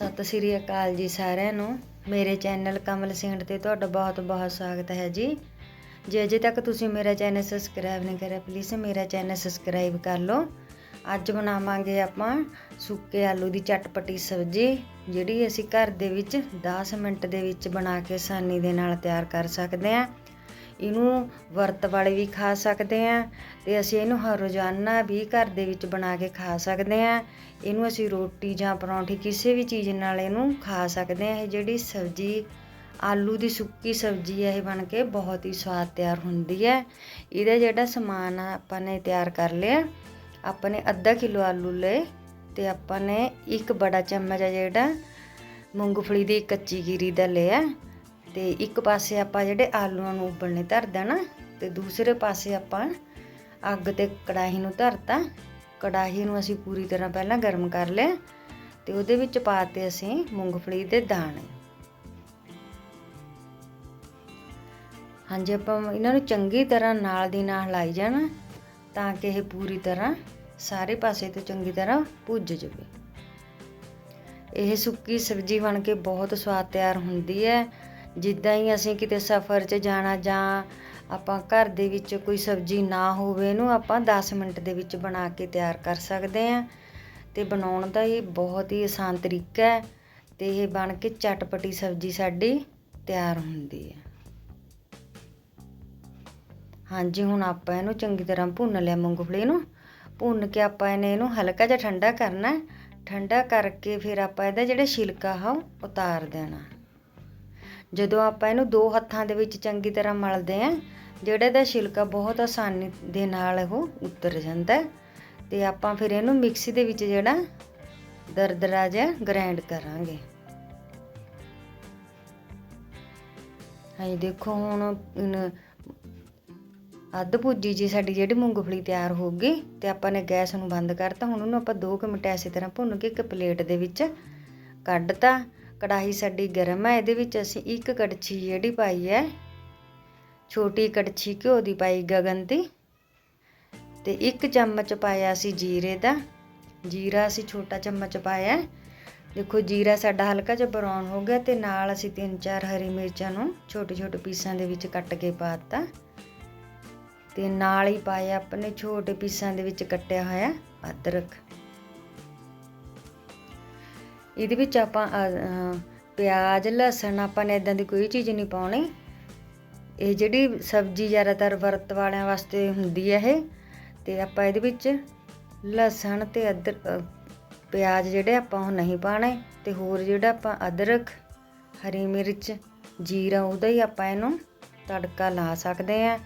ਸਤਿ ਸ੍ਰੀ ਅਕਾਲ ਜੀ ਸਾਰਿਆਂ ਨੂੰ। ਮੇਰੇ ਚੈਨਲ ਕਮਲ ਸਿੰਘ ਤੇ ਤੁਹਾਡਾ ਬਹੁਤ-ਬਹੁਤ ਸਵਾਗਤ ਹੈ ਜੀ। ਜੇ ਅਜੇ ਤੱਕ ਤੁਸੀਂ ਮੇਰਾ ਚੈਨਲ ਸਬਸਕ੍ਰਾਈਬ ਨਹੀਂ ਕਰਿਆ ਪਲੀਜ਼ ਮੇਰਾ ਚੈਨਲ ਸਬਸਕ੍ਰਾਈਬ ਕਰ ਲਓ। ਅੱਜ ਬਣਾਵਾਂਗੇ ਆਪਾਂ ਸੁੱਕੇ ਆਲੂ ਦੀ ਚਟਪਟੀ ਸਬਜ਼ੀ, ਜਿਹੜੀ ਅਸੀਂ ਘਰ ਦੇ ਵਿੱਚ 10 ਮਿੰਟ ਦੇ ਵਿੱਚ ਬਣਾ ਕੇ ਆਸਾਨੀ ਦੇ ਨਾਲ ਤਿਆਰ ਕਰ ਸਕਦੇ ਹਾਂ। ਇਹਨੂੰ ਵਰਤ ਵਾਲੇ ਵੀ ਖਾ ਸਕਦੇ ਹਾਂ ਤੇ ਅਸੀਂ ਇਹਨੂੰ ਹਰ ਰੋਜ਼ਾਨਾ ਵੀ ਘਰ ਦੇ ਵਿੱਚ ਬਣਾ ਕੇ ਖਾ ਸਕਦੇ ਹਾਂ ਇਹਨੂੰ ਅਸੀਂ ਰੋਟੀ ਜਾਂ ਪਰੌਂਠੀ ਕਿਸੇ ਵੀ ਚੀਜ਼ ਨਾਲ ਇਹਨੂੰ ਖਾ ਸਕਦੇ ਹਾਂ ਇਹ ਜਿਹੜੀ ਸਬਜ਼ੀ, ਆਲੂ ਦੀ ਸੁੱਕੀ ਸਬਜ਼ੀ ਹੈ ਇਹ ਬਣ ਕੇ ਬਹੁਤ ਹੀ ਸਵਾਦ ਤਿਆਰ ਹੁੰਦੀ ਹੈ ਇਹਦਾ ਜਿਹੜਾ ਸਮਾਨ ਆ, ਆਪਾਂ ਨੇ ਤਿਆਰ ਕਰ ਲਿਆ। ਆਪਾਂ ਨੇ ਅੱਧਾ ਕਿਲੋ ਆਲੂ ਲਏ ਤੇ ਆਪਾਂ ਨੇ ਇੱਕ ਬੜਾ ਚਮਚ ਆ ਜਿਹੜਾ ਮੂੰਗਫਲੀ ਦੀ ਕੱਚੀ ਗਿਰੀ ਦਾ ਲਿਆ। ਤੇ ਇੱਕ ਪਾਸੇ ਆਪਾਂ ਜਿਹੜੇ ਆਲੂਆਂ ਨੂੰ ਉਬਲਣੇ ਧਰ ਦੇਣਾ ਤੇ ਦੂਸਰੇ ਪਾਸੇ ਆਪਾਂ ਅੱਗ ਤੇ ਕੜਾਹੀ ਨੂੰ ਧਰਤਾ। ਕੜਾਹੀ ਨੂੰ ਅਸੀਂ ਪੂਰੀ ਤਰ੍ਹਾਂ ਪਹਿਲਾਂ ਗਰਮ ਕਰ ਲਿਆ, ਤੇ ਉਹਦੇ ਵਿੱਚ ਪਾਤੇ ਅਸੀਂ ਮੂੰਗਫਲੀ ਦੇ ਦਾਣੇ। ਹਾਂਜੀ, ਆਪਾਂ ਇਹਨਾਂ ਨੂੰ ਚੰਗੀ ਤਰ੍ਹਾਂ ਨਾਲ ਦੀ ਨਾਲ ਹਿਲਾਈ ਜਾਣਾ, ਤਾਂ ਕਿ ਇਹ ਪੂਰੀ ਤਰ੍ਹਾਂ ਸਾਰੇ ਪਾਸੇ ਤੋਂ ਚੰਗੀ ਤਰ੍ਹਾਂ ਭੁੱਜ ਜਾਵੇ। ਇਹ ਸੁੱਕੀ ਸਬਜ਼ੀ ਬਣ ਕੇ ਬਹੁਤ ਸਵਾਦ ਤਿਆਰ ਹੁੰਦੀ ਹੈ। ਜਿੱਦਾਂ ਹੀ ਅਸੀਂ ਕਿਤੇ ਸਫ਼ਰ 'ਚ ਜਾਣਾ ਜਾਂ ਆਪਾਂ ਘਰ ਦੇ ਵਿੱਚ ਕੋਈ ਸਬਜ਼ੀ ਨਾ ਹੋਵੇ, ਇਹਨੂੰ ਆਪਾਂ 10 ਮਿੰਟ ਦੇ ਵਿੱਚ ਬਣਾ ਕੇ ਤਿਆਰ ਕਰ ਸਕਦੇ ਹਾਂ। ਅਤੇ ਬਣਾਉਣ ਦਾ ਇਹ ਬਹੁਤ ਹੀ ਆਸਾਨ ਤਰੀਕਾ ਹੈ ਅਤੇ ਇਹ ਬਣ ਕੇ ਚਟਪਟੀ ਸਬਜ਼ੀ ਸਾਡੀ ਤਿਆਰ ਹੁੰਦੀ ਹੈ। ਹਾਂਜੀ, ਹੁਣ ਆਪਾਂ ਇਹਨੂੰ ਚੰਗੀ ਤਰ੍ਹਾਂ ਭੁੰਨ ਲਿਆ ਮੂੰਗਫਲੀ ਨੂੰ। ਭੁੰਨ ਕੇ ਆਪਾਂ ਇਹਨੇ ਇਹਨੂੰ ਹਲਕਾ ਜਿਹਾ ਠੰਡਾ ਕਰਨਾ ਠੰਡਾ ਕਰਕੇ ਫਿਰ ਆਪਾਂ ਇਹਦਾ ਜਿਹੜਾ ਛਿਲਕਾ ਆ, ਉਹ ਉਤਾਰ ਦੇਣਾ। ਜਦੋਂ ਆਪਾਂ ਇਹਨੂੰ ਦੋ ਹੱਥਾਂ ਦੇ ਵਿੱਚ ਚੰਗੀ ਤਰ੍ਹਾਂ ਮਲਦੇ ਆਂ ਜਿਹੜਾ ਇਹਦਾ ਛਿਲਕਾ ਬਹੁਤ ਆਸਾਨੀ ਦੇ ਨਾਲ ਉਹ ਉਤਰ ਜਾਂਦਾ ਤੇ ਆਪਾਂ ਫਿਰ ਇਹਨੂੰ ਮਿਕਸੀ ਦੇ ਵਿੱਚ ਜਿਹੜਾ ਦਰਦਰਾ ਜਿਹਾ ਗ੍ਰਾਈਂਡ ਕਰਾਂਗੇ। ਹਾਂਜੀ ਦੇਖੋ ਹੁਣ ਅੱਧ ਭੁੱਜੀ ਜੀ ਸਾਡੀ ਜਿਹੜੀ ਮੂੰਗਫਲੀ ਤਿਆਰ ਹੋ ਗਈ ਤੇ ਆਪਾਂ ਨੇ ਗੈਸ ਨੂੰ ਬੰਦ ਕਰਤਾ, ਹੁਣ ਉਹਨੂੰ ਆਪਾਂ 2 ਮਿੰਟ ਐਸੇ ਤਰ੍ਹਾਂ ਭੁੰਨ ਕੇ ਇੱਕ ਪਲੇਟ ਦੇ ਵਿੱਚ ਕੱਢਤਾ। ਕੜਾਹੀ ਸਾਡੀ ਗਰਮ ਹੈ, ਇਹਦੇ ਵਿੱਚ ਅਸੀਂ ਇੱਕ ਕੜਛੀ ਜਿਹੜੀ ਪਾਈ ਹੈ, ਛੋਟੀ ਕੜਛੀ ਘਿਓ ਦੀ ਪਾਈ ਗਗਨ ਦੀ ਤੇ ਇੱਕ ਚਮਚ ਪਾਇਆ ਸੀ ਜੀਰੇ ਦਾ। ਜੀਰਾ ਅਸੀਂ ਛੋਟਾ ਚਮਚ ਪਾਇਆ। ਦੇਖੋ ਜੀਰਾ ਸਾਡਾ ਹਲਕਾ ਜਿਹਾ ਬਰਾਊਨ ਹੋ ਗਿਆ ਤੇ ਨਾਲ ਅਸੀਂ ਤਿੰਨ ਚਾਰ ਹਰੀ ਮਿਰਚਾਂ ਨੂੰ ਛੋਟੇ ਛੋਟੇ ਪੀਸਾਂ ਦੇ ਵਿੱਚ ਕੱਟ ਕੇ ਪਾਤਾ ਤੇ ਨਾਲ ਹੀ ਪਾਇਆ ਆਪਣੇ ਛੋਟੇ ਪੀਸਾਂ ਦੇ ਵਿੱਚ ਕੱਟਿਆ ਹੋਇਆ ਅਦਰਕ। ਇਹਦੇ ਵਿੱਚ ਆਪਾਂ ਪਿਆਜ਼, ਲਸਣ ਆਪਾਂ ਨੇ ਇਦਾਂ ਦੀ ਕੋਈ ਚੀਜ਼ ਨਹੀਂ ਪਾਉਣੀ। ਇਹ ਜਿਹੜੀ ਸਬਜ਼ੀ ਜ਼ਿਆਦਾਤਰ ਵਰਤ ਵਾਲਿਆਂ ਵਾਸਤੇ ਹੁੰਦੀ ਹੈ ਇਹ। ਤੇ ਆਪਾਂ ਇਹਦੇ ਵਿੱਚ ਲਸਣ ਤੇ ਅਦਰ ਪਿਆਜ਼ ਜਿਹੜੇ ਆਪਾਂ ਉਹ ਨਹੀਂ ਪਾਣੇ ਤੇ ਹੋਰ ਜਿਹੜਾ ਆਪਾਂ ਅਦਰਕ, ਹਰੀ ਮਿਰਚ, ਜੀਰਾ, ਉਹਦਾ ਹੀ ਆਪਾਂ ਇਹਨੂੰ ਤੜਕਾ ਲਾ ਸਕਦੇ ਆ।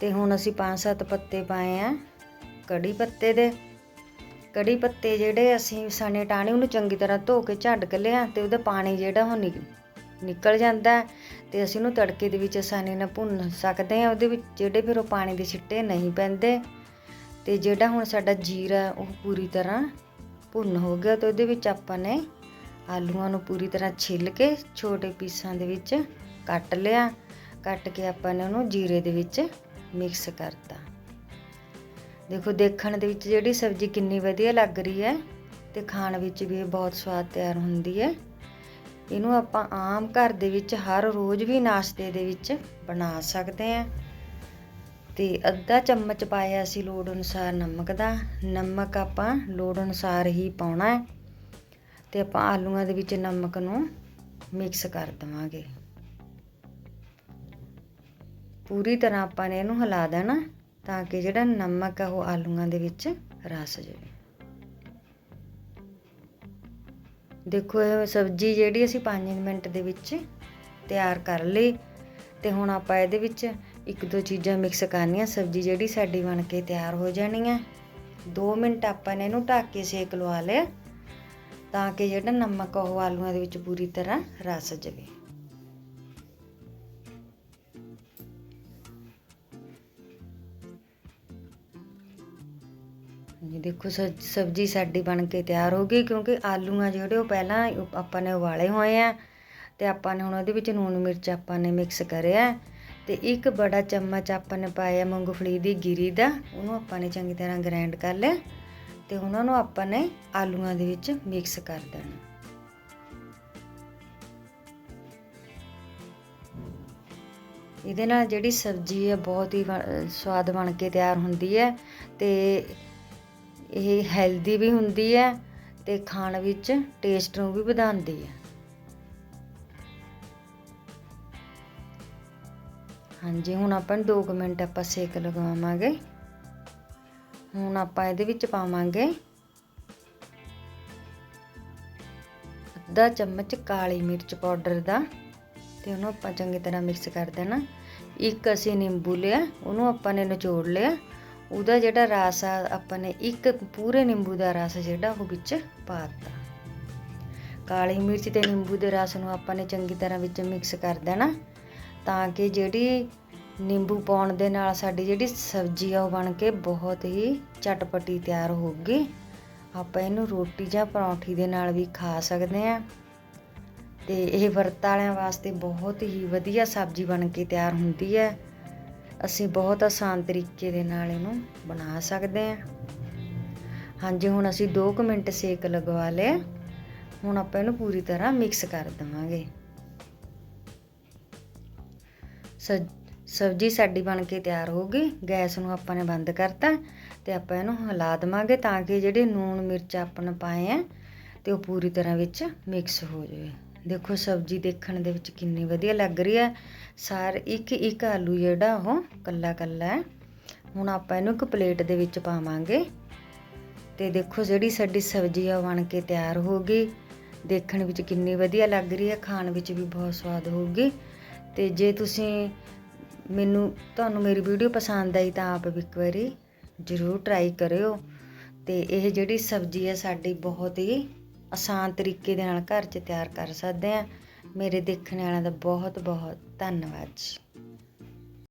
ਤੇ ਹੁਣ ਅਸੀਂ ਪੰਜ ਸੱਤ ਪੱਤੇ ਪਾਏ ਆ ਕੜੀ ਪੱਤੇ ਦੇ। ਕੜੀ ਪੱਤੇ ਜਿਹੜੇ ਅਸੀਂ ਸਾਨੇ ਟਾਣੇ ਉਹਨੂੰ ਚੰਗੀ ਤਰ੍ਹਾਂ ਧੋ ਕੇ ਝੱਡ ਕੇ ਲਿਆ ਤੇ ਉਹਦਾ ਪਾਣੀ ਜਿਹੜਾ ਉਹ ਨਿਕਲ ਜਾਂਦਾ ਤੇ ਅਸੀਂ ਉਹਨੂੰ ਤੜਕੇ ਦੇ ਵਿੱਚ ਆਸਾਨੀ ਨਾਲ ਭੁੰਨ ਸਕਦੇ ਆ ਉਹਦੇ ਵਿੱਚ ਜਿਹੜੇ ਫਿਰ ਉਹ ਪਾਣੀ ਦੇ ਛਿੱਟੇ ਨਹੀਂ ਪੈਂਦੇ ਤੇ ਜਿਹੜਾ ਹੁਣ ਸਾਡਾ ਜੀਰਾ ਉਹ ਪੂਰੀ ਤਰ੍ਹਾਂ ਭੁੰਨ ਹੋ ਗਿਆ ਤੇ ਉਹਦੇ ਵਿੱਚ ਆਪਾਂ ਨੇ ਆਲੂਆਂ ਨੂੰ ਪੂਰੀ ਤਰ੍ਹਾਂ ਛਿੱਲ ਕੇ ਛੋਟੇ ਪੀਸਾਂ ਦੇ ਵਿੱਚ ਕੱਟ ਲਿਆ, ਕੱਟ ਕੇ ਆਪਾਂ ਨੇ ਉਹਨੂੰ ਜੀਰੇ ਦੇ ਵਿੱਚ ਮਿਕਸ ਕਰਤਾ। ਦੇਖੋ, ਦੇਖਣ ਦੇ ਵਿੱਚ ਜਿਹੜੀ ਸਬਜ਼ੀ ਕਿੰਨੀ ਵਧੀਆ ਲੱਗ ਰਹੀ ਹੈ ਤੇ ਖਾਣ ਵਿੱਚ ਵੀ ਇਹ ਬਹੁਤ ਸਵਾਦ ਤਿਆਰ ਹੁੰਦੀ ਹੈ। ਇਹਨੂੰ ਆਪਾਂ ਆਮ ਘਰ ਦੇ ਵਿੱਚ ਹਰ ਰੋਜ਼ ਵੀ ਨਾਸ਼ਤੇ ਦੇ ਵਿੱਚ ਬਣਾ ਸਕਦੇ ਹਾਂ। ਤੇ ਅੱਧਾ ਚਮਚ ਪਾਇਆ ਸੀ ਲੋੜ ਅਨੁਸਾਰ ਨਮਕ ਦਾ। ਨਮਕ ਆਪਾਂ ਲੋੜ ਅਨੁਸਾਰ ਹੀ ਪਾਉਣਾ ਹੈ ਤੇ ਆਪਾਂ ਆਲੂਆਂ ਦੇ ਵਿੱਚ ਨਮਕ ਨੂੰ ਮਿਕਸ ਕਰ ਦਵਾਂਗੇ। ਪੂਰੀ ਤਰ੍ਹਾਂ ਆਪਾਂ ਨੇ ਇਹਨੂੰ ਹਿਲਾ ਦੇਣਾ। ਤਾਂ ਕਿ ਜਿਹੜਾ ਨਮਕ ਆ ਉਹ ਆਲੂਆਂ ਦੇ ਵਿੱਚ ਰਸ ਜਾਵੇ। ਦੇਖੋ, ਇਹ ਸਬਜ਼ੀ ਜਿਹੜੀ ਅਸੀਂ 5 ਮਿੰਟ ਦੇ ਵਿੱਚ ਤਿਆਰ ਕਰ ਲਈ ਤੇ ਹੁਣ ਆਪਾਂ ਇਹਦੇ ਵਿੱਚ ਇੱਕ ਦੋ ਚੀਜ਼ਾਂ ਮਿਕਸ ਕਰਨੀਆਂ। ਸਬਜ਼ੀ ਜਿਹੜੀ ਸਾਡੀ ਬਣ ਕੇ ਤਿਆਰ ਹੋ ਜਾਣੀ ਹੈ 2 ਮਿੰਟ ਆਪਾਂ ਨੇ ਇਹਨੂੰ ਢੱਕ ਕੇ ਸੇਕ ਲਵਾ ਲਿਆ ਤਾਂ ਕਿ ਜਿਹੜਾ ਨਮਕ ਉਹ ਆਲੂਆਂ ਦੇ ਵਿੱਚ ਪੂਰੀ ਤਰ੍ਹਾਂ ਰਸ ਜਾਵੇ। ਹਾਂਜੀ, ਦੇਖੋ ਸਬਜ਼ੀ ਸਾਡੀ ਬਣ ਕੇ ਤਿਆਰ ਹੋ ਗਈ ਕਿਉਂਕਿ ਆਲੂ ਆ ਜਿਹੜੇ ਉਹ ਪਹਿਲਾਂ ਆਪਾਂ ਨੇ ਉਬਾਲੇ ਹੋਏ ਆ ਤੇ ਆਪਾਂ ਨੇ ਹੁਣ ਉਹਦੇ ਵਿੱਚ ਨੂਣ ਮਿਰਚ ਆਪਾਂ ਨੇ ਮਿਕਸ ਕਰਿਆ ਤੇ ਇੱਕ ਬੜਾ ਚਮਚ ਆਪਾਂ ਨੇ ਪਾਇਆ ਮੂੰਗਫਲੀ ਦੀ ਗਿਰੀ ਦਾ, ਉਹਨੂੰ ਆਪਾਂ ਨੇ ਚੰਗੀ ਤਰ੍ਹਾਂ ਗ੍ਰੈਂਡ ਕਰ ਲਿਆ ਤੇ ਉਹਨਾਂ ਨੂੰ ਆਪਾਂ ਨੇ ਆਲੂਆਂ ਦੇ ਵਿੱਚ ਮਿਕਸ ਕਰ ਦੇਣਾ। ਇਹਦੇ ਨਾਲ ਜਿਹੜੀ ਸਬਜ਼ੀ ਹੈ ਬਹੁਤ ਹੀ ਸਵਾਦ ਬਣ ਕੇ ਤਿਆਰ ਹੁੰਦੀ ਹੈ ਤੇ ਇਹ ਹੈਲਦੀ ਵੀ ਹੁੰਦੀ ਹੈ ਤੇ ਖਾਣ ਵਿੱਚ ਟੇਸਟ ਨੂੰ ਵੀ ਵਧਾਉਂਦੀ ਹੈ। ਹਾਂਜੀ, ਹੁਣ ਆਪਾਂ 2 ਮਿੰਟ ਆਪਾਂ ਸੇਕ ਲਗਾਵਾਂਗੇ ਹੁਣ ਆਪਾਂ ਇਹਦੇ ਵਿੱਚ ਪਾਵਾਂਗੇ ਅੱਧਾ ਚਮਚ ਕਾਲੀ ਮਿਰਚ ਪਾਊਡਰ ਦਾ ਤੇ ਉਹਨੂੰ ਆਪਾਂ ਚੰਗੀ ਤਰ੍ਹਾਂ ਮਿਕਸ ਕਰ ਦੇਣਾ। ਇੱਕ ਅਸੀਂ ਨਿੰਬੂ ਲਿਆ, ਉਹਨੂੰ ਆਪਾਂ ਨੇ ਨਿਚੋੜ ਲਿਆ। ਉਹਦਾ ਜਿਹੜਾ ਰਸ ਆ, ਆਪਾਂ ਨੇ ਇੱਕ ਪੂਰੇ ਨਿੰਬੂ ਦਾ ਰਸ ਜਿਹੜਾ ਉਹ ਵਿੱਚ ਪਾ ਦਿੱਤਾ ਕਾਲੀ ਮਿਰਚ ਤੇ ਨਿੰਬੂ ਦੇ ਰਸ ਨੂੰ ਆਪਾਂ ਨੇ ਚੰਗੀ ਤਰ੍ਹਾਂ ਵਿੱਚ ਮਿਕਸ ਕਰ ਦੇਣਾ, ਤਾਂ ਕਿ ਜਿਹੜੀ ਨਿੰਬੂ ਪਾਉਣ ਦੇ ਨਾਲ ਸਾਡੀ ਜਿਹੜੀ ਸਬਜ਼ੀ ਆ, ਉਹ ਬਣ ਕੇ ਬਹੁਤ ਹੀ ਚਟਪਟੀ ਤਿਆਰ ਹੋਊਗੀ। ਆਪਾਂ ਇਹਨੂੰ ਰੋਟੀ ਜਾਂ ਪਰੌਂਠੀ ਦੇ ਨਾਲ ਵੀ ਖਾ ਸਕਦੇ ਆ ਤੇ ਇਹ ਵਰਤ ਵਾਲਿਆਂ ਵਾਸਤੇ ਬਹੁਤ ਹੀ ਵਧੀਆ ਸਬਜ਼ੀ ਬਣ ਕੇ ਤਿਆਰ ਹੁੰਦੀ ਹੈ। ਅਸੀਂ ਬਹੁਤ ਆਸਾਨ ਤਰੀਕੇ ਦੇ ਨਾਲ ਇਹਨੂੰ ਬਣਾ ਸਕਦੇ ਹਾਂ। ਹਾਂਜੀ, ਹੁਣ ਅਸੀਂ 2 ਮਿੰਟ ਸੇਕ ਲਗਵਾ ਲਿਆ। ਹੁਣ ਆਪਾਂ ਇਹਨੂੰ ਪੂਰੀ ਤਰ੍ਹਾਂ ਮਿਕਸ ਕਰ ਦਵਾਂਗੇ। ਸਬਜ਼ੀ ਸਾਡੀ ਬਣ ਕੇ ਤਿਆਰ ਹੋ ਗਈ। ਗੈਸ ਨੂੰ ਆਪਾਂ ਨੇ ਬੰਦ ਕਰਤਾ ਤੇ ਆਪਾਂ ਇਹਨੂੰ ਹਿਲਾ ਦੇਵਾਂਗੇ ਤਾਂ ਕਿ ਜਿਹੜੇ ਨੂਣ ਮਿਰਚ ਆਪਾਂ ਪਾਏ ਆ ਤੇ ਉਹ ਪੂਰੀ ਤਰ੍ਹਾਂ ਵਿੱਚ ਮਿਕਸ ਹੋ ਜਾਵੇ। ਦੇਖੋ ਸਬਜ਼ੀ ਦੇਖਣ ਦੇ ਵਿੱਚ ਕਿੰਨੀ ਵਧੀਆ ਲੱਗ ਰਹੀ ਹੈ। ਸਾਰ ਇੱਕ ਇੱਕ ਆਲੂ ਜਿਹੜਾ ਉਹ ਕੱਲਾ ਕੱਲਾ ਹੈ। ਹੁਣ ਆਪਾਂ ਇਹਨੂੰ ਇੱਕ ਪਲੇਟ ਦੇ ਵਿੱਚ ਪਾਵਾਂਗੇ। ਤੇ ਦੇਖੋ ਜਿਹੜੀ ਸਾਡੀ ਸਬਜ਼ੀ ਆ ਉਹ ਬਣ ਕੇ ਤਿਆਰ ਹੋ ਗਈ। ਦੇਖਣ ਵਿੱਚ ਕਿੰਨੀ ਵਧੀਆ ਲੱਗ ਰਹੀ ਹੈ। ਖਾਣ ਵਿੱਚ ਵੀ ਬਹੁਤ ਸਵਾਦ ਹੋਊਗੀ। ਤੇ ਜੇ ਤੁਸੀਂ ਮੈਨੂੰ, ਤੁਹਾਨੂੰ ਮੇਰੀ ਵੀਡੀਓ ਪਸੰਦ ਆਈ ਤਾਂ ਆਪ ਵੀ ਇੱਕ ਵਾਰੀ ਜ਼ਰੂਰ ਟਰਾਈ ਕਰਿਓ। ਤੇ ਇਹ ਜਿਹੜੀ ਸਬਜ਼ੀ ਹੈ ਸਾਡੀ ਬਹੁਤ ਹੀ ਆਸਾਨ ਤਰੀਕੇ ਦੇ ਨਾਲ ਘਰ 'ਚ ਤਿਆਰ ਕਰ ਸਕਦੇ ਹਾਂ। ਮੇਰੇ ਦੇਖਣ ਵਾਲਿਆਂ ਦਾ ਬਹੁਤ ਬਹੁਤ ਧੰਨਵਾਦ ਜੀ।